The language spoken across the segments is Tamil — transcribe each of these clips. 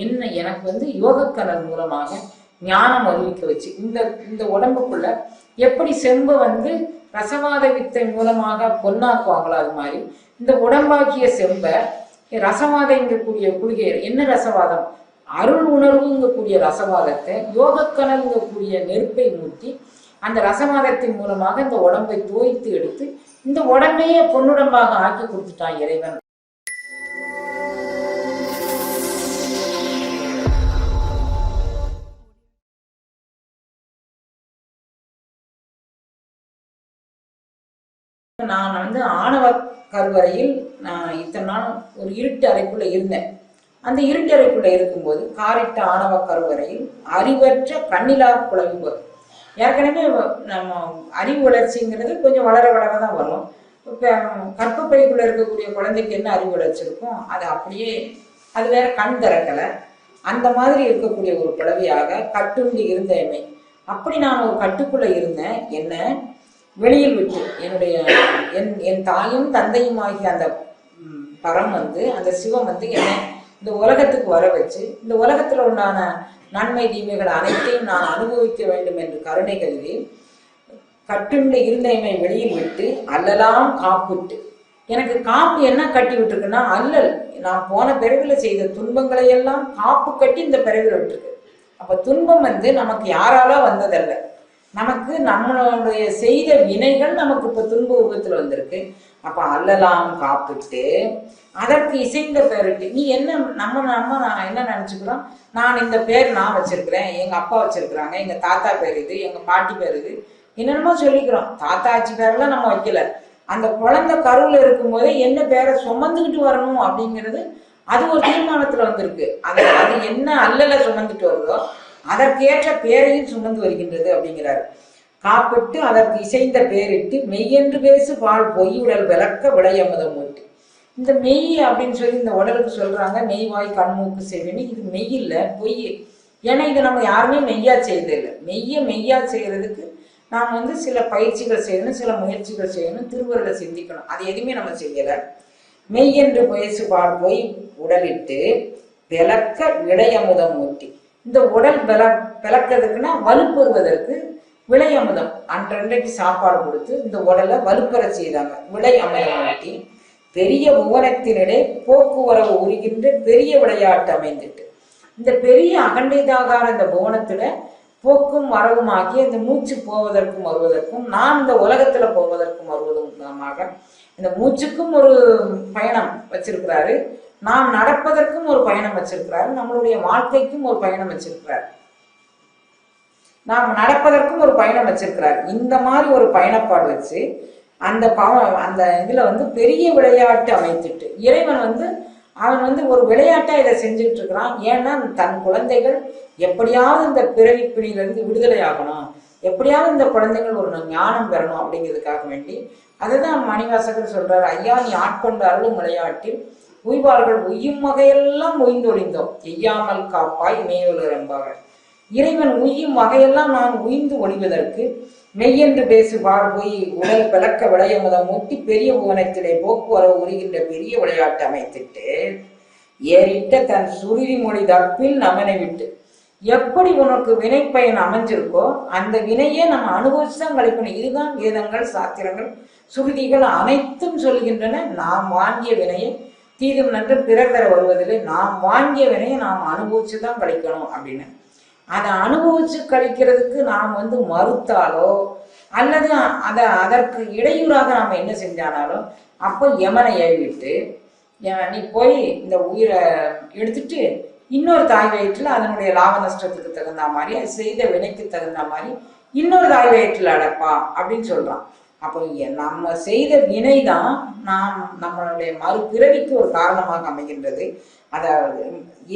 என்ன எனக்கு வந்து யோகக்கலர் மூலமாக ஞானம் அறிவிக்க வச்சு இந்த இந்த உடம்புக்குள்ள எப்படி செம்பை வந்து ரசவாத வித்தை மூலமாக பொன்னாக்குவாங்களோ அது மாதிரி இந்த உடம்பாக்கிய செம்பை ரசவாதங்கக்கூடிய குளிகை என்ன ரசவாதம்? அருள் உணர்வுங்கக்கூடிய ரசவாதத்தை யோகக்கணல்ங்கக்கூடிய நெருப்பை மூட்டி அந்த ரசவாதத்தின் மூலமாக இந்த உடம்பை தோய்த்து எடுத்து இந்த உடம்பையே பொன்னுடம்பாக ஆக்கி கொடுத்துட்டான் இறைவன். நான் வந்து ஆணவ கருவறையில் நான் இத்தனை நாள் ஒரு இருட்டு அறைக்குள்ள இருந்தேன். அந்த இருட்டு அறைக்குள்ள இருக்கும்போது காரிட்ட ஆணவ கருவறையில் அறிவற்ற கண்ணிலா குழம்பு போது ஏற்கனவே நம்ம அறிவு வளர்ச்சிங்கிறது கொஞ்சம் வளர வளர தான் வரும். இப்போ கற்பப்பைக்குள்ள இருக்கக்கூடிய குழந்தைக்கு என்ன அறிவு வளர்ச்சி இருக்கும் அது அப்படியே அது வேற கண் திறக்கலை. அந்த மாதிரி இருக்கக்கூடிய ஒரு பிளவியாக கட்டுண்டு இருந்த எம்மை அப்படி நான் ஒரு கட்டுக்குள்ள இருந்தேன். என்ன? வெளியில் விட்டு. என்னுடைய என் என் தாயும் தந்தையும் ஆகிய அந்த பரம் வந்து அந்த சிவம் வந்து என்னை இந்த உலகத்துக்கு வர வச்சு இந்த உலகத்துல உண்டான நன்மை தீமைகள் அனைத்தையும் நான் அனுபவிக்க வேண்டும் என்று கருணை கருதி கட்டுண்டு இருந்தமையை வெளியில் விட்டு அல்லலாம் காப்புட்டு எனக்கு காப்பு என்ன கட்டி விட்டுருக்குன்னா அல்லல். நான் போன பிறவில செய்த துன்பங்களை எல்லாம் காப்பு கட்டி இந்த பிறவில விட்டுருக்கு. அப்ப துன்பம் வந்து நமக்கு யாரால வந்ததல்ல. நமக்கு நம்மளுடைய செய்த வினைகள் நமக்கு இப்ப துன்ப உருவத்துல வந்திருக்கு. அப்ப அல்லலாம் காப்பிட்டு அதற்கு இசைந்த பேரிட்டு நீ என்ன நம்ம நம்ம நான் என்ன நினைச்சுக்கிறோம்? நான் இந்த பேர் நான் வச்சிருக்கிறேன் எங்க அப்பா வச்சிருக்கிறாங்க எங்க தாத்தா பேர் இது எங்க பாட்டி பேர் இது என்னென்னமோ சொல்லிக்கிறோம். தாத்தா ஆச்சி பேரெல்லாம் நம்ம வைக்கல. அந்த குழந்தை கருவுல இருக்கும்போதே என்ன பேரை சுமந்துக்கிட்டு வரணும் அப்படிங்கிறது அது ஒரு தீர்மானத்துல வந்திருக்கு. அது அது என்ன அல்லல சுமந்துட்டு வருதோ அதற்கேற்ற பேரையும் சுமந்து வருகின்றது அப்படிங்கிறாரு. காப்பிட்டு அதற்கு இசைந்த பேரிட்டு மெய்யென்று பேசு பால் பொய்யுடல் விளக்க விளையமுதம் ஊட்டு இந்த மெய் அப்படின்னு சொல்லி இந்த உடலுக்கு சொல்றாங்க. மெய் வாய் கண்மூக்கு செவினி இது மெய் இல்லை பொய். ஏன்னா இது நம்ம யாருமே மெய்யா செய்யறது மெய்யை மெய்ய மெய்யா செய்யறதுக்கு நாம் வந்து சில பயிற்சிகள் செய்யணும் சில முயற்சிகள் செய்யணும் திருவருளை சிந்திக்கணும். அது எதுவுமே நம்ம செய்யலை. மெய் என்று பேசு பால் பொய் உடலிட்டு விளக்க இடையமுதம் ஊட்டி இந்த உடல் விள விளக்கிறதுக்குன்னா வலுப்பெறுவதற்கு விளை அமுதம் அன்றன்றைக்கு சாப்பாடு கொடுத்து இந்த உடலை வலுப்பெற செய்தாங்க. விளை அமுதம் பெரிய புவனத்தினிடை போக்குவரவு உரிகின்ற பெரிய விளையாட்டு அமைந்துட்டு. இந்த பெரிய அகண்டிதாகார இந்த புவனத்துல போக்கும் வரவுமாக்கி இந்த மூச்சு போவதற்கும் வருவதற்கும் நான் இந்த உலகத்துல போவதற்கும் வருவதுமாக இந்த மூச்சுக்கும் ஒரு பயணம் வச்சிருக்கிறாரு. நாம் நடப்பதற்கும் ஒரு பயணம் வச்சிருக்கிறாரு நம்மளுடைய வாழ்க்கைக்கும் ஒரு பயணம் வச்சிருக்கிறார். நாம் நடப்பதற்கும் ஒரு பயணம் வச்சிருக்கிறார். இந்த மாதிரி ஒரு பயணப்பாடு வச்சு அந்த பவ அந்த இதுல வந்து பெரிய விளையாட்டு அமைத்துட்டு இறைவன் வந்து அவன் வந்து ஒரு விளையாட்டா இதை செஞ்சுட்டு இருக்கிறான். ஏன்னா தன் குழந்தைகள் எப்படியாவது இந்த பிறவி பிணியிலிருந்து விடுதலை ஆகணும். எப்படியாவது இந்த குழந்தைகள் ஒரு ஞானம் பெறணும் அப்படிங்கிறதுக்காக வேண்டி அதுதான் மணிவாசகர் சொல்றாரு ஐயா நீ ஆட்கொண்ட அருளும் விளையாட்டில் உய்வார்கள் உய்யும் வகையெல்லாம் உய்ந்தொழிந்தோம். எய்யாமல் காப்பாய் மேயுலர் என்பார்கள். இறைவன் உய்யும் வகையெல்லாம் நான் உய்ந்து ஒழிவதற்கு மெய்யென்று பேசுவார். பொய் உடல் பிளக்க விளையமுதம் மூட்டி பெரிய புவனத்திலே போக்குவரவு உரிகின்ற பெரிய விளையாட்டு அமைத்திட்டு ஏறிட்ட தன் சுருதி மொழி தப்பில் நமனை விட்டு எப்படி உனக்கு வினை பயன் அமைஞ்சிருக்கோ அந்த வினையே நம்ம அனுபவிச்சுதான் கழிக்கணும் இதுதான் வேதங்கள் சாத்திரங்கள் சுருதிகள் அனைத்தும் சொல்கின்றன. நாம் வாங்கிய வினையை தீதும் நன்று பிறர் தர வருவதில்லை. நாம் வாங்கிய வினையை நாம் அனுபவிச்சு தான் கழிக்கணும் அப்படின்னு. அதை அனுபவிச்சு கழிக்கிறதுக்கு நாம் வந்து மறுத்தாலோ அல்லது அதை அதற்கு இடையூறாக நாம் என்ன செஞ்சானாலும் அப்போ யமனை ஏவிட்டு நீ போய் இந்த உயிரை எடுத்துட்டு இன்னொரு தாய் வயிற்றில் அதனுடைய லாப நஷ்டத்துக்கு தகுந்த மாதிரி அது செய்த வினைக்கு தகுந்த மாதிரி இன்னொரு தாய் வயிற்றில் அடைப்பா அப்படின்னு சொல்றான். அப்போ நம்ம செய்த வினை தான் நாம் நம்மளுடைய மறுபிறவிக்கு ஒரு காரணமாக அமைகின்றது. அதாவது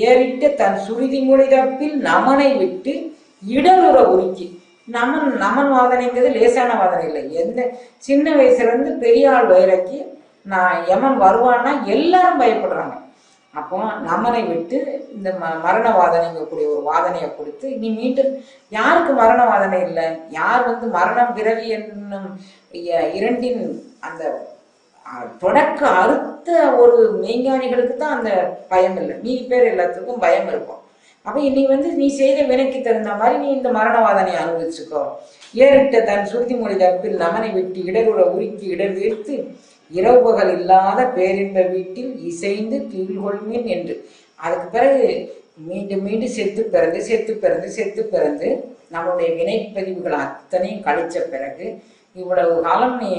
ஏறிட்டு தன் சுருதி மொழிதப்பில் நமனை விட்டு இடலுற உருக்கி நமன் நமன் வாதனைங்கிறது லேசான வாதனை இல்லை. எந்த சின்ன வயசுலேருந்து பெரியாள் பெரிய ஆள் நான் எமன் வருவான்னா எல்லாரும் பயப்படுறாங்க. அப்போ நமனை விட்டு இந்த ம மரண வாதனைங்கக்கூடிய ஒரு வாதனையை கொடுத்து நீ மீண்டும் யாருக்கு மரண வாதனை இல்லை? யார் வந்து மரணம் பிறவி என்னும் இரண்டின் அந்த தொடக்க அறுத்த ஒரு மெய்ஞானிகளுக்கு தான் அந்த பயம் இல்லை. மீதி பேர் எல்லாத்துக்கும் பயம் இருக்கும். அப்போ நீ வந்து நீ செய்த வினைக்கு தகுந்த மாதிரி நீ இந்த மரணவாதனை அனுபவிச்சுக்கோ. ஏறிட்ட தன் சுருதி மொழி தப்பில் நமனை விட்டு இடருட உருக்கி இடர் வீர்த்து இரவு இல்லாத பேரின்ப வீட்டில் இசைந்து திகழ்கொள்மீன் என்று. அதுக்கு பிறகு மீண்டும் மீண்டும் செத்து பிறந்து செத்து பிறந்து செத்து பிறந்து நம்முடைய வினைப்பதிவுகள் அத்தனையும் கழிச்ச பிறகு இவ்வளவு காலம் நீ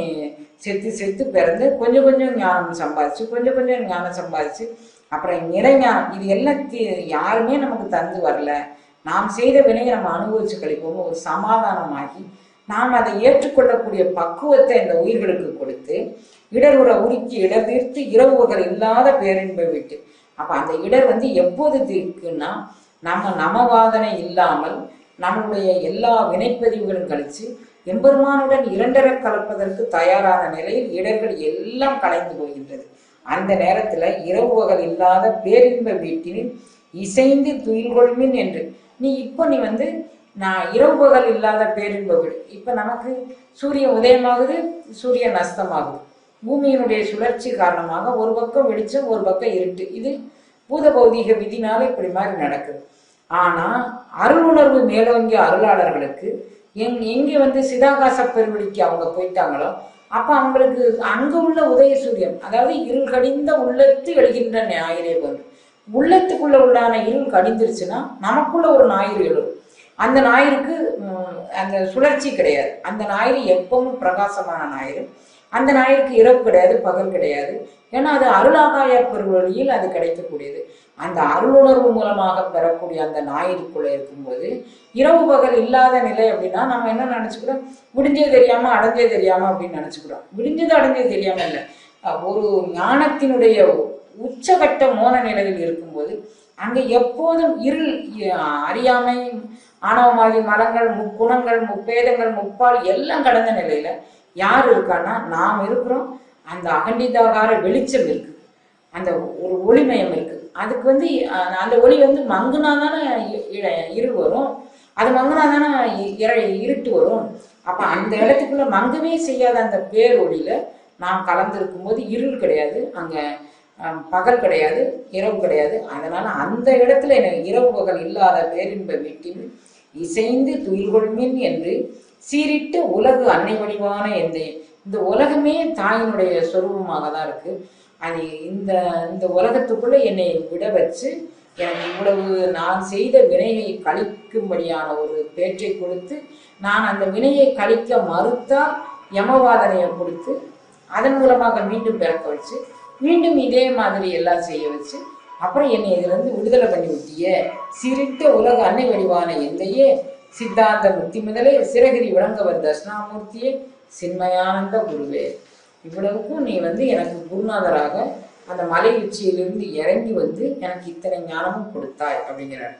செத்து செத்து பிறந்து கொஞ்சம் கொஞ்சம் ஞானம் சம்பாதிச்சு கொஞ்சம் கொஞ்சம் ஞானம் சம்பாதிச்சு அப்புறம் நிறைஞானம் இது எல்லாத்தையும் யாருமே நமக்கு தந்து வரல. நாம் செய்த வினையை நம்ம அனுபவிச்சு கழிப்போம் ஒரு சமாதானமாகி நாம் அதை ஏற்றுக்கொள்ளக்கூடிய பக்குவத்தை இந்த உயிர்களுக்கு கொடுத்து இடருற உருக்கி இடர் தீர்த்து இரவுகள் இல்லாத பேரின்பை விட்டு அப்போ அந்த இடர் வந்து எப்போது தீர்க்குன்னா நம்ம நமவாதனை இல்லாமல் நம்மளுடைய எல்லா வினைப்பதிவுகளும் கழித்து எம்பெருமானுடன் இரண்டரை கலப்பதற்கு தயாரான நிலையில் இடர்கள் எல்லாம் கலைந்து போகின்றது. அந்த நேரத்துல இரவு வகல் இல்லாத பேரின்ப வீட்டில் இசைந்து துயில்கொள்மின் என்று நீ இப்போ நீ வந்து நான் இரவு பகல் இல்லாத பேரின்ப வீடு. இப்போ நமக்கு சூரியன் உதயமாகுது சூரியன் அஸ்தமாகுது பூமியினுடைய சுழற்சி காரணமாக ஒரு பக்கம் வெளிச்சம் ஒரு பக்கம் இருட்டு. இது பூத பௌதீக விதினால இப்படி மாதிரி நடக்குது. ஆனா அருளுணர்வு மேலோங்கிய அருளாளர்களுக்கு எங் எங்கே வந்து சிதாகாச பெருவெளிக்கு அவங்க போயிட்டாங்களோ அப்ப அவங்களுக்கு அங்கே உள்ள உதய சூரியன் அதாவது இருள் கடிந்த உள்ளத்து எழுகின்ற ஞாயிறே வரும் உள்ளத்துக்குள்ள உள்ளான இருள் கடிந்துருச்சுன்னா நமக்குள்ள ஒரு ஞாயிறு எழும். அந்த ஞாயிறுக்கு அந்த சுழற்சி கிடையாது. அந்த ஞாயிறு எப்பவும் பிரகாசமான ஞாயிறு. அந்த ஞாயிறுக்கு இரவு கிடையாது பகல் கிடையாது. ஏன்னா அது அருளாகாய பெருவழியில் அது கிடைக்கக்கூடியது. அந்த அருளுணர்வு மூலமாக பெறக்கூடிய அந்த ஞாயிறுக்குள்ள இருக்கும்போது இரவு பகல் இல்லாத நிலை அப்படின்னா நம்ம என்ன நினச்சிக்கிறோம்? விடிஞ்சது தெரியாம அடைஞ்சே தெரியாம அப்படின்னு நினச்சிக்கிறோம். விடிஞ்சது அடைஞ்சது தெரியாம இல்லை. ஒரு ஞானத்தினுடைய உச்சகட்ட மோன நிலையில் இருக்கும்போது அங்கே எப்போதும் இருள் அறியாமை ஆணவமாகி மலங்கள் முக்குணங்கள் முப்பேதங்கள் முப்பால் எல்லாம் கடந்த நிலையில யார் இருக்கான்னா நாம் இருக்கிறோம். அந்த அகண்டிதாகார வெளிச்சம் இருக்கு. அந்த ஒரு ஒளிமயம் இருக்கு. அதுக்கு வந்து அந்த ஒளி வந்து மங்குனா தானே இருள் வரும். அது மங்குனா தானே இ- இர- இருட்டு வரும். அப்ப அந்த இடத்துக்குள்ள மங்கவே செய்யாத அந்த பேர் ஒளியில நாம் கலந்துருக்கும் போது இருள் கிடையாது அங்க பகல் கிடையாது இரவு கிடையாது. அதனால அந்த இடத்துல எனக்கு இரவு பகல் இல்லாத பேரின்ப வீட்டில் இசைந்து துயில்கொள்மின் என்று சீரிட்டு உலகு அன்னை வடிவான எந்த இந்த உலகமே தாயினுடைய சொரூபமாக தான் இருக்கு. அது இந்த இந்த உலகத்துக்குள்ள என்னை விட வச்சு எனக்கு இவ்வளவு நான் செய்த வினையை கழிக்கும்படியான ஒரு பேற்றை கொடுத்து நான் அந்த வினையை கழிக்க மறுத்தால் யமவாதனையை கொடுத்து அதன் மூலமாக மீண்டும் பிறக்க வச்சு மீண்டும் இதே மாதிரி எல்லாம் செய்ய வச்சு அப்புறம் என்னை இதிலிருந்து விடுதலை பண்ணி விட்டிய சிரித்த உலக அன்னை வடிவான எந்தையே சித்தாந்த முத்தி முதலே சிறகிரி விளங்கவர் தட்சிணாமூர்த்தியே சின்மயானந்த குருவே. இவ்வளவுக்கும் நீ வந்து எனக்கு குருநாதராக அந்த மலை உச்சியிலிருந்து இறங்கி வந்து எனக்கு இத்தனை ஞானமும் கொடுத்தாய் அப்படிங்கிறார்.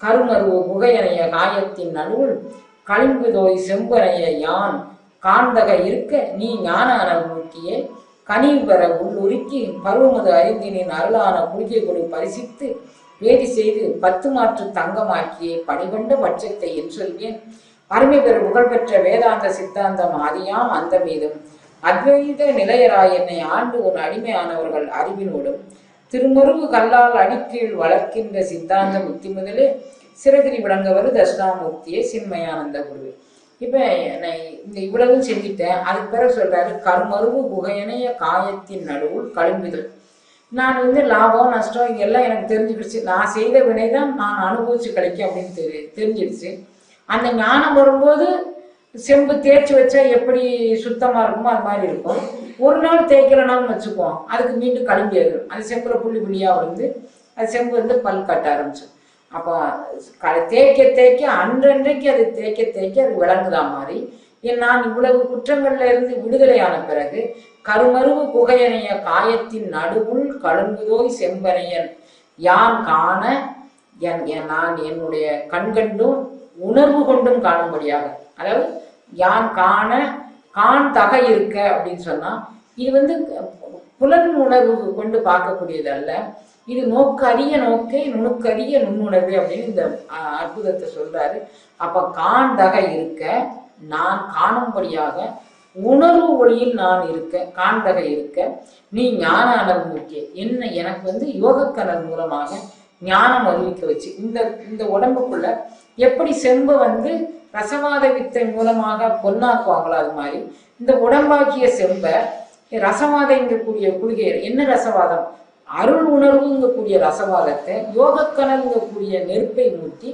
கருமருவு புகையணைய காயத்தின் நடுவுள் களிம்புதோய் செம்பனைய யான் காந்தக இருக்க நீ ஞான அனுபூட்டியே கனி பெற உள்ளுருக்கி பருவமது அறிந்தினின் அருளான குளிகை கொடு பரிசித்து வேதி செய்து பத்து மாற்று தங்கமாக்கியே பணிகொண்ட பட்சத்தை என் சொல்வேன். அருமை பெற புகழ்பெற்ற வேதாந்த சித்தாந்தம் ஆதியாம் அந்த மீதும் அத்வைத நிலையராய் என்னை ஆண்டு ஒரு அடிமையானவர்கள் அறிவினோடும் திருமருவு கல்லால் அடிக்கீழ் வளர்க்கின்ற சித்தாந்த முக்தி முதலே சிறகிரி விளங்கவர் தட்சிணாமூர்த்தியே சின்மயானந்த குருவே இப்ப நான் இந்த இவ்வளவு செஞ்சுட்டேன் அதுக்கு பிறகு சொல்றாரு கர்மருவு குகையனைய காயத்தின் நடுவுள் கழும்புதல் நான் வந்து லாபம் நஷ்டம் இதெல்லாம் எனக்கு தெரிஞ்சுக்கிடுச்சு. நான் செய்த வினைதான் நான் அனுபவிச்சு கிடைக்கும் அப்படின்னு தெரி தெரிஞ்சிடுச்சு. அந்த ஞானம் வரும்போது செம்பு தேய்ச்சி வச்சா எப்படி சுத்தமா இருக்குமோ அது மாதிரி இருக்கும். ஒரு நாள் தேய்க்கலனாலும் வச்சுக்குவோம். அதுக்கு மீண்டும் கழும்பி ஏறும் அது செம்புல புள்ளி புள்ளியா வந்து அது செம்பு வந்து பல் கட்ட ஆரம்பிச்சோம் அப்போ க- தேய்க்க தேய்க்க அன்றன்றைக்கு அது தேய்க்க தேய்க்க அது விளங்குதா மாதிரி. என் நான் இவ்வளவு குற்றங்கள்ல இருந்து விடுதலையான பிறகு கருமருவு புகையனைய காயத்தின் நடுவுள் கழுங்குதோய் செம்பனையன் யான் காண என் என் நான் என்னுடைய கண்கண்டும் உணர்வு கொண்டும் காணும்படியாக. அதாவது யான் காண காண் தக இருக்க அப்படின்னு சொன்னா இது வந்து புலன் உணர்வு கொண்டு பார்க்கக்கூடியது அல்ல இது நோக்கரிய நோக்கே நுணுக்கரிய நுண்ணுணர்வு அப்படின்னு இந்த அற்புதத்தை சொல்றாரு. அப்ப காண் தக இருக்க நான் காணும்படியாக உணர்வு ஒளியில் நான் இருக்க காண்பகை இருக்க நீ ஞான அளவு முக்கிய. என்ன எனக்கு வந்து யோகக்கணர் மூலமாக ஞானம் அறிவிக்க வச்சு இந்த இந்த உடம்புக்குள்ள எப்படி செம்பை வந்து ரசவாத வித்தை மூலமாக பொன்னாக்குவாங்களோ அது மாதிரி இந்த உடம்பாக்கிய செம்பை ரசவாதங்கக்கூடிய குளிகை என்ன ரசவாதம்? அருள் உணர்வுங்கக்கூடிய ரசவாதத்தை யோகக்கனல்ங்கக்கூடிய நெருப்பை மூட்டி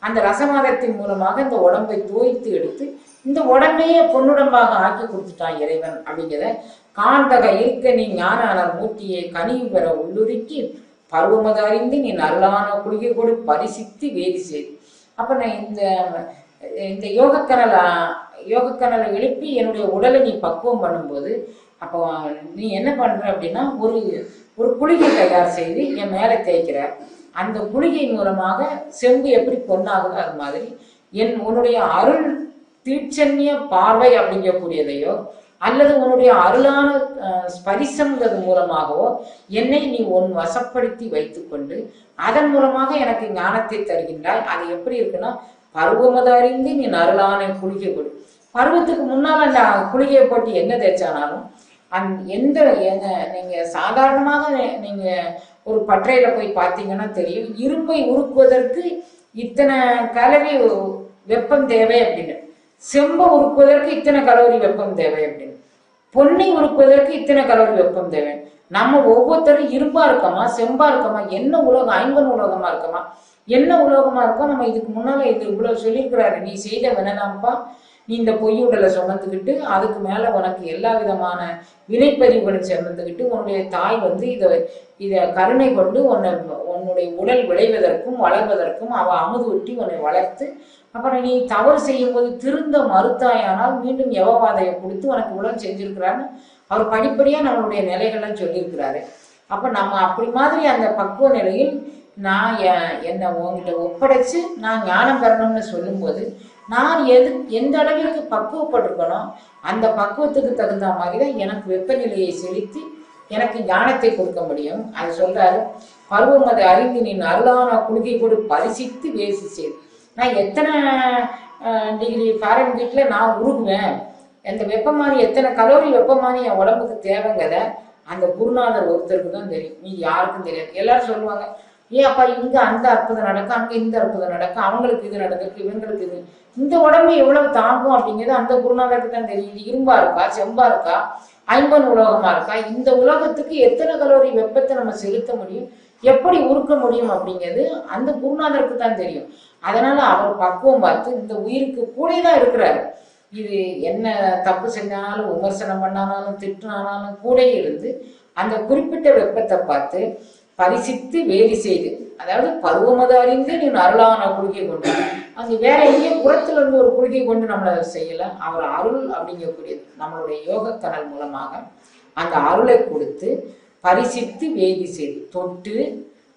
அந்த ரசவாதத்தின் மூலமாக இந்த உடம்பை தோய்த்து எடுத்து இந்த உடம்பையே பொன்னுடம்பாக ஆக்கி கொடுத்துட்டான் இறைவன் அப்படிங்கிறத காண்டக இருக்க நீ ஞான மூர்த்தியை மூட்டியை கனிவு பெற உள்ளுருக்கி பருவமதறிந்து நீ நல்லான குளிகை கொடு பரிசித்து வேதி செய்து அப்ப நான் இந்த இந்த யோகக்கனலை யோகக்கரலை எழுப்பி என்னுடைய உடலை நீ பக்குவம் பண்ணும்போது அப்போ நீ என்ன பண்ற அப்படின்னா ஒரு ஒரு குளிகை தயார் செய்து என் மேலே தேய்க்கிற. அந்த குளிகை மூலமாக செம்பு எப்படி பொண்ணாகுதோ அது மாதிரி என் உன்னுடைய அருள் தீட்சண்ய பார்வை அப்படிங்கக்கூடியதையோ அல்லது உன்னுடைய அருளான ஸ்பரிசங்கிறது ஸ்பரிசம்ங்கிறது மூலமாகவோ என்னை நீ உன் வசப்படுத்தி வைத்துக்கொண்டு அதன் மூலமாக எனக்கு ஞானத்தை தருகின்றாய். அது எப்படி இருக்குன்னா பருவமது அறிந்து நீ அருளான குளிகை கொடு. பருவத்துக்கு முன்னால் அந்த குளிகையை போட்டு என்ன தேய்ச்சானாலும் அந் எந்த நீங்க சாதாரணமாக நீங்க ஒரு பற்றையில போய் பார்த்தீங்கன்னா தெரியும் இரும்பை உருக்குவதற்கு இத்தனை கலவி வெப்பம் தேவை அப்படின்னு. செம்பை உருக்குவதற்கு இத்தனை கலோரி வெப்பம் தேவை அப்படின்னு. பொன்னை உருக்குவதற்கு இத்தனை கலர் வெப்பம் தேவை நம்ம ஒவ்வொருத்தரும் இரும்பா இருக்கோமா செம்பா இருக்கோமா என்ன உலகம் ஐம்பன் உலகமா இருக்கமா? என்ன உலோகமா இருக்கோ நம்ம இதுக்கு முன்னால இது இவ்வளவு சொல்லியிருக்கிறாரு. நீ செய்த வேணாம்ப்பா நீ இந்த பொய் உடலை சுமந்துக்கிட்டு அதுக்கு மேல உனக்கு எல்லா விதமான வினைப்பதிவுகளும் சுமந்துக்கிட்டு உன்னுடைய தாய் வந்து இதை இதை கருணை கொண்டு உன்னை உன்னுடைய உடல் விளைவதற்கும் வளர்வதற்கும் அவ அமுது ஒட்டி உன்னை வளர்த்து அப்புறம் நீ தவறு செய்யும்போது திருந்த மறுத்தாயானால் மீண்டும் யவவாதையை கொடுத்து உனக்கு உடல் செஞ்சிருக்கிறான்னு அவர் படிப்படியா நம்மளுடைய நிலைகள்லாம் சொல்லியிருக்கிறாரு. அப்ப நம்ம அப்படி மாதிரி அந்த பக்குவ நிலையில் நான் என்னை உங்ககிட்ட ஒப்படைச்சு நான் ஞானம் பெறணும்னு சொல்லும்போது நான் எது எந்த அளவிற்கு பக்குவப்பட்டிருக்கணும் அந்த பக்குவத்துக்கு தகுந்த மாதிரி தான் எனக்கு வெப்பநிலையை செலுத்தி எனக்கு ஞானத்தை கொடுக்க முடியும். அது சொல்றாரு பருவம் அதை அறிந்து நீ நல்லா குளிகை கொடு பரிசித்து வேசி செய்து நான் எத்தனை டிகிரி ஃபாரன்ஹீட்ல நான் உருகுவேன்? அந்த வெப்பமானி எத்தனை கலோரி வெப்பமானி என் உடம்புக்கு தேவைங்கிறத அந்த குருநாதர் ஒருத்தருக்கு தான் தெரியும். நீ யாருக்கும் தெரியாது. எல்லாரும் சொல்லுவாங்க ஏன் அப்பா இங்க அந்த அற்புதம் நடக்கும் அங்க இந்த அற்புதம் நடக்கும் அவங்களுக்கு இது நடந்திருக்கு இவங்களுக்கு இது. இந்த உடம்பு எவ்வளவு தாங்கும் அப்படிங்கிறது அந்த குருநாதருக்கு தான் தெரியும். இது இரும்பா இருக்கா செம்பா இருக்கா ஐம்பன் உலோகமா இருக்கா? இந்த உலகத்துக்கு எத்தனை கலோரி வெப்பத்தை நம்ம செலுத்த முடியும்? எப்படி உருக்க முடியும் அப்படிங்கிறது அந்த குருநாதருக்கு தான் தெரியும். அதனால அவர் பக்குவம் பார்த்து இந்த உயிருக்கு கூடதான் இருக்கிறாரு. இது என்ன தப்பு செஞ்சாலும் விமர்சனம் பண்ணாலும் திட்டினாலும் கூட இருந்து அந்த குறிப்பிட்ட வெப்பத்தை பார்த்து பரிசித்து வேலி செய்து அதாவது பருவமத அறிந்து நீ அருளான குளிகை கொண்டு அது வேற எங்கேயும் புறத்துல இருந்து ஒரு குளிகை கொண்டு நம்மளை செய்யல. அவர் அருள் அப்படிங்கக்கூடியது நம்மளுடைய யோக கடல் மூலமாக அந்த அருளை கொடுத்து பரிசித்து வேதி செய்து தொட்டு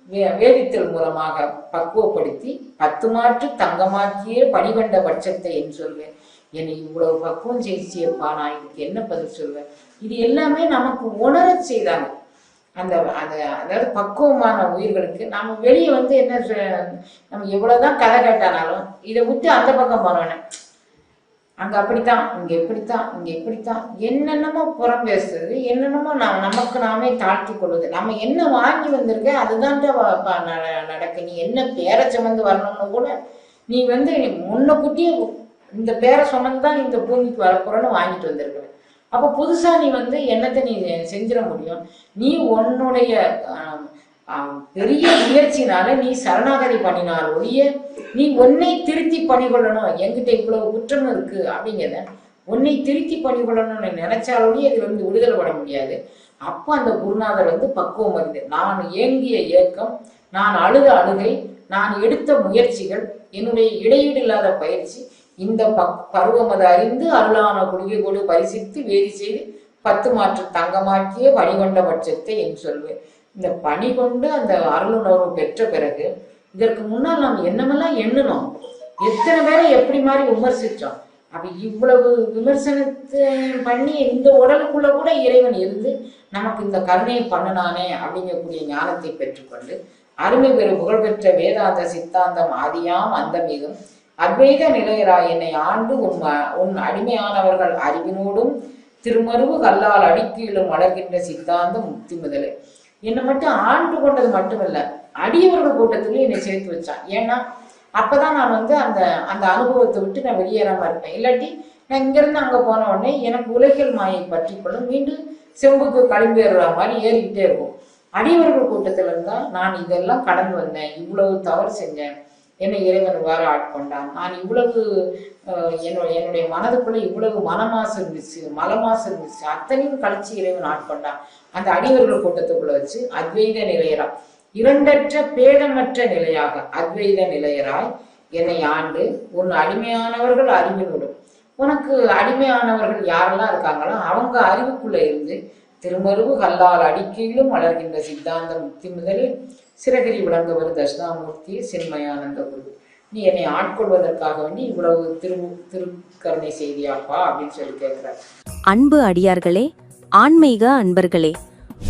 வே- வேதித்தல் மூலமாக பக்குவப்படுத்தி பத்து மாற்று தங்கமாக்கியே பணிகண்ட பட்சத்தை என் சொல்வேன். என்னை இவ்வளவு பக்குவம் செய்தியப்பா நான் இதுக்கு என்ன பதில் சொல்வேன்? இது எல்லாமே நமக்கு உணர செய்தாங்க. அந்த அந்த அதாவது பக்குவமான உயிர்களுக்கு நம்ம வெளியே வந்து என்ன நம்ம எவ்வளவுதான் கதை கேட்டானாலும் இதை விட்டு அந்த பக்கம் போனோன்னு அங்க அப்படித்தான் இங்க எப்படித்தான் இங்க எப்படித்தான் என்னென்னமோ புறம் பேசுறது என்னென்னமோ நாம் நமக்கு நாமே தாழ்த்தி கொள்வது. நம்ம என்ன வாங்கி வந்திருக்க அதுதான்டா ப- நட- நடக்கு. நீ என்ன பேரை சுமந்து வரணும்னு கூட நீ வந்து முன்ன குட்டியே இந்த பேரை சுமந்து தான் இந்த பூமிக்கு வரப்போறன்னு வாங்கிட்டு வந்திருக்க அப்போ புதுசா நீ வந்து என்னத்தை நீ செஞ்சிட முடியும்? நீ உன்னுடைய பெரிய முயற்சினால நீ சரணாகதி பண்ணினார் ஒழிய நீ உன்னை திருத்தி பணிகொள்ளணும் எங்கிட்ட இவ்வளவு குற்றம் இருக்கு அப்படிங்கிறத உன்னை திருத்தி பணிகொள்ளணும்னு நினைச்சாலொழிய இதுல இருந்து விடுதலை பட முடியாது. அப்போ அந்த குருநாதர் வந்து பக்குவம் அறிந்து நான் ஏங்கிய ஏக்கம் நான் அழுத அழுகை நான் எடுத்த முயற்சிகள் என்னுடைய இடையீடு இல்லாத பயிற்சி இந்த பக் பருவமத அறிந்து அருளான குடிகை கொடு பரிசித்து வேதி செய்து பத்து மாற்று தங்கமாக்கிய பணிகொண்ட பட்சத்தை என் சொல்வேன். இந்த பணி கொண்டு அந்த அருளுணர்வு பெற்ற பிறகு இதற்கு முன்னால் நாம் என்னமெல்லாம் எண்ணினோம்? எத்தனை பேரை எப்படி மாதிரி விமர்சித்தோம்? அப்ப இவ்வளவு விமர்சனத்தை பண்ணி இந்த உடலுக்குள்ள கூட இறைவன் இருந்து நமக்கு இந்த கருணையை பண்ணனானே அப்படிங்கக்கூடிய ஞானத்தை பெற்றுக்கொண்டு அருமை பெரு புகழ்பெற்ற வேதாந்த சித்தாந்தம் ஆதியாம் அந்த மீதும் அத்வைத நிலையரா என்னை ஆண்டு உன் உன் அடிமையானவர்கள் அறிவினோடும் திருமருவு கல்லால் அடிக்கீழும் வளர்கின்ற சித்தாந்தம் முக்தி முதலே. என்னை மட்டும் ஆண்டு கொண்டது மட்டுமல்ல அடியவர்கள் கூட்டத்திலும் என்னை சேர்த்து வச்சான் ஏன்னா அப்பதான் நான் வந்து அந்த அந்த அனுபவத்தை விட்டு நான் வெளியேறாம இருப்பேன். இல்லாட்டி நான் இங்கிருந்து அங்க போன உடனே எனக்கு உலகில் மாயை பற்றி கொள்ளும் மீண்டும் செம்புக்கு களிம்பேறுற மாதிரி ஏறிக்கிட்டே இருக்கும். அடியவர்கள் கூட்டத்துல இருந்தா நான் இதெல்லாம் கடந்து வந்தேன். இவ்வளவு தவறு செஞ்சேன். என்னை இறைவன் வேறு ஆட்கொண்டான். நான் இவ்வளவு என்னுடைய என்னுடைய மனதுக்குள்ள இவ்வளவு மனமாசு இருந்துச்சு மலமாசு இருந்துச்சு அத்தனையும் கழிச்சு இறைவன் ஆட்கொண்டான். அந்த அடியவர்கள் கூட்டத்துக்குள்ள வச்சு அத்வைத நிலையரா இரண்டற்ற பேதமற்ற நிலையாக அத்வைத நிலையராய் என்னை ஆண்டு உன் அடிமையானவர்கள் அறிவினுடும் உனக்கு அடிமையானவர்கள் யாரெல்லாம் இருக்காங்களோ அவங்க அறிவுக்குள்ள இருந்து திருமருவு கல்லால் அடிக்கையிலும் வளர்கின்ற சித்தாந்த முக்தி முதலில் சிறகிரி விளங்குவர் தட்சிணாமூர்த்தி சின்மயானந்த குரு. நீ என்னை ஆட்கொள்வதற்காக வேண்டி இவ்வளவு திரு திருக்கருணை செய்தியாப்பா அப்படின்னு சொல்லி கேட்கிறார். அன்பு அடியார்களே ஆன்மீக அன்பர்களே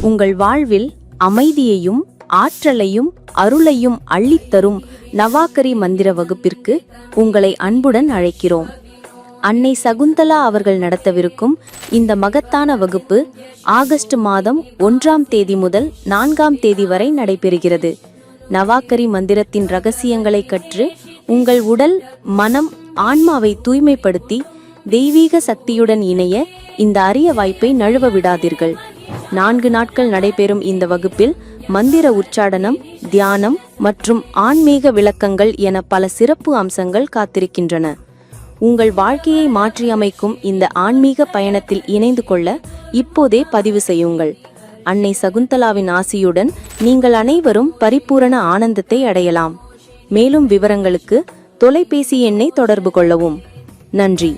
உங்கள் வாழ்வில் அமைதியையும் ஆற்றலையும் அருளையும் அள்ளித்தரும் நவாக்கரி மந்திர வகுப்பிற்கு உங்களை அன்புடன் அழைக்கிறோம். அன்னை சகுந்தலா அவர்கள் நடத்தவிருக்கும் இந்த மகத்தான வகுப்பு ஆகஸ்ட் மாதம் ஒன்றாம் தேதி முதல் நான்காம் தேதி வரை நடைபெறுகிறது. நவாக்கரி மந்திரத்தின் ரகசியங்களை கற்று உங்கள் உடல் மனம் ஆன்மாவை தூய்மைப்படுத்தி தெய்வீக சக்தியுடன் இணைய இந்த அரிய வாய்ப்பை நழுவ விடாதீர்கள். நான்கு நாட்கள் நடைபெறும் இந்த வகுப்பில் மந்திர உச்சாடனம் தியானம் மற்றும் ஆன்மீக விளக்கங்கள் என பல சிறப்பு அம்சங்கள் காத்திருக்கின்றன. உங்கள் வாழ்க்கையை மாற்றியமைக்கும் இந்த ஆன்மீக பயணத்தில் இணைந்து கொள்ள இப்போதே பதிவு செய்யுங்கள். அன்னை சகுந்தலாவின் ஆசியுடன் நீங்கள் அனைவரும் பரிபூரண ஆனந்தத்தை அடையலாம். மேலும் விவரங்களுக்கு தொலைபேசி எண்ணை தொடர்பு கொள்ளவும். நன்றி.